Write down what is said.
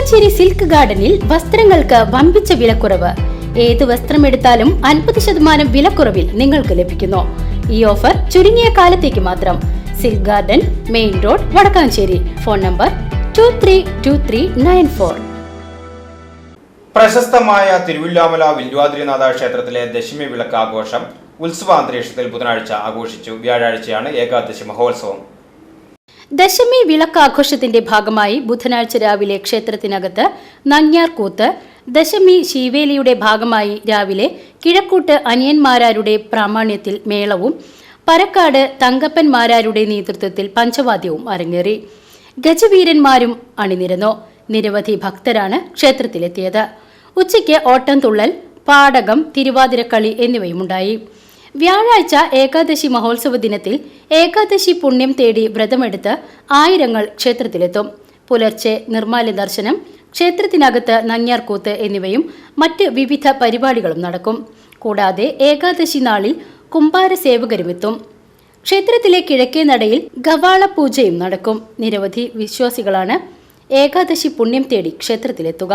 Vadakkanchery silk ഗാർഡനിൽ വസ്ത്രങ്ങൾക്ക് വമ്പിച്ച വിലക്കുറവ്. ഏത് വസ്ത്രം എടുത്താലും അൻപത് ശതമാനം വിലക്കുറവിൽ നിങ്ങൾക്ക് ലഭിക്കുന്നു. ഈ ഓഫർ ചുരുങ്ങിയ കാലത്തേക്ക് മാത്രം. Silk garden main road Vadakkanchery. Phone number two three two three nine four പ്രശസ്തമായ തിരുവില്ലാമല വില്വാദ്രിനാഥ ക്ഷേത്രത്തിലെ ദശമി വിളക്ക് ആഘോഷം ഉത്സവാന്തരീക്ഷത്തിൽ ബുധനാഴ്ച ആഘോഷിച്ചു. വ്യാഴാഴ്ചയാണ് ഏകാദശി മഹോത്സവം. ദശമി വിളക്കാഘോഷത്തിന്റെ ഭാഗമായി ബുധനാഴ്ച രാവിലെ ക്ഷേത്രത്തിനകത്ത് നങ്ങ്യാർകൂത്ത് ദശമി ശീവേലിയുടെ ഭാഗമായി രാവിലെ കിഴക്കൂട്ട് അനിയന്മാരാരുടെ പ്രാമാണ്യത്തിൽ മേളവും പരക്കാട് തങ്കപ്പൻമാരാരുടെ നേതൃത്വത്തിൽ പഞ്ചവാദ്യവും അരങ്ങേറി. ഗജവീരന്മാരും അണിനിരന്നു. നിരവധി ഭക്തരാണ് ക്ഷേത്രത്തിലെത്തിയത്. ഉച്ചയ്ക്ക് ഓട്ടംതുള്ളൽ പാടകം തിരുവാതിരക്കളി എന്നിവയുമുണ്ടായി. വ്യാഴാഴ്ച ഏകാദശി മഹോത്സവ ദിനത്തിൽ ഏകാദശി പുണ്യം തേടി വ്രതമെടുത്ത് ആയിരങ്ങൾ ക്ഷേത്രത്തിലെത്തും. പുലർച്ചെ നിർമ്മാല്യ ദർശനം ക്ഷേത്രത്തിനകത്ത് നങ്ങ്യാർകൂത്ത് എന്നിവയും മറ്റ് വിവിധ പരിപാടികളും നടക്കും. കൂടാതെ ഏകാദശി നാളിൽ കുംഭാര സേവകരുമെത്തും. ക്ഷേത്രത്തിലെ കിഴക്കേ നടയിൽ ഗവാള പൂജയും നടക്കും. നിരവധി വിശ്വാസികളാണ് ഏകാദശി പുണ്യം തേടി ക്ഷേത്രത്തിലെത്തുക.